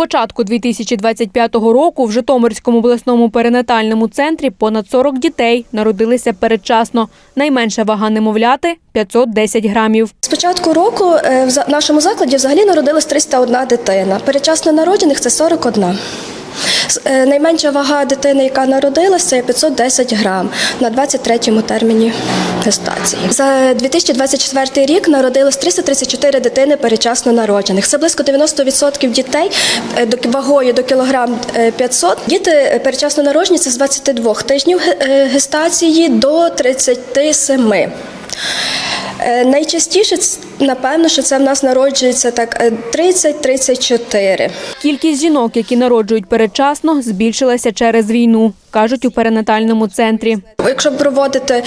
початку 2025 року в Житомирському обласному перинатальному центрі понад 40 дітей народилися передчасно. Найменша вага немовляти 510 грамів. З початку року е, в нашому закладі взагалі народилось 301 дитина. Передчасно народжених це 41. З- е, Найменша вага дитини, яка народилася, це 510 грам на 23-му терміні гестації. За 2024 рік народилось 334 дитини перечасно народжених. Це близько 90% дітей е, вагою до кілограм е, 500. Діти перечасно народжені це з 22 тижнів е, гестації до 37. Е, Найчастіше, напевно, що це в нас народжується так е, 30-34. Кількість жінок, які народжують передчасно, збільшилася через війну, кажуть у перинатальному центрі. Якщо проводити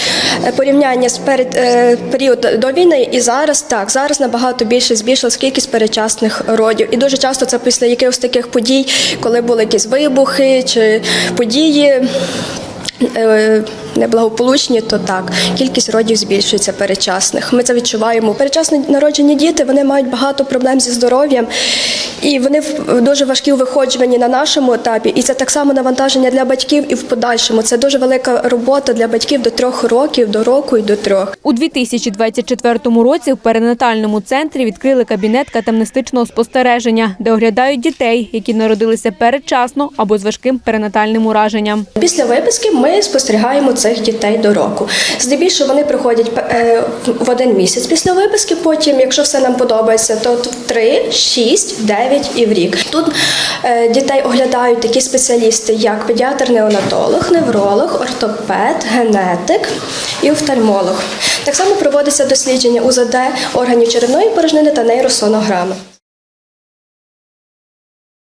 е, порівняння з перед е, період до війни і зараз, так зараз набагато більше збільшилась кількість передчасних родів. І дуже часто це після якихось таких подій, коли були якісь вибухи чи події. Неблагополучні, то так кількість родів збільшується передчасних. Ми це відчуваємо. Передчасно народжені діти вони мають багато проблем зі здоров'ям, і вони дуже важкі у виходжуванні на нашому етапі. І це так само навантаження для батьків і в подальшому. Це дуже велика робота для батьків до трьох років, до року і до трьох. У 2024 році в перинатальному центрі відкрили кабінет катамнестичного спостереження, де оглядають дітей, які народилися передчасно або з важким перинатальним ураженням. Після виписки ми спостерігаємо цих дітей до року. Здебільшого вони приходять е, в один місяць після виписки. Потім, якщо все нам подобається, то в 3, 6, 9 і в рік. Тут е, дітей оглядають такі спеціалісти, як педіатр-неонатолог, невролог, ортопед, генетик і офтальмолог. Так само проводиться дослідження УЗД органів черевної порожнини та нейросонограми.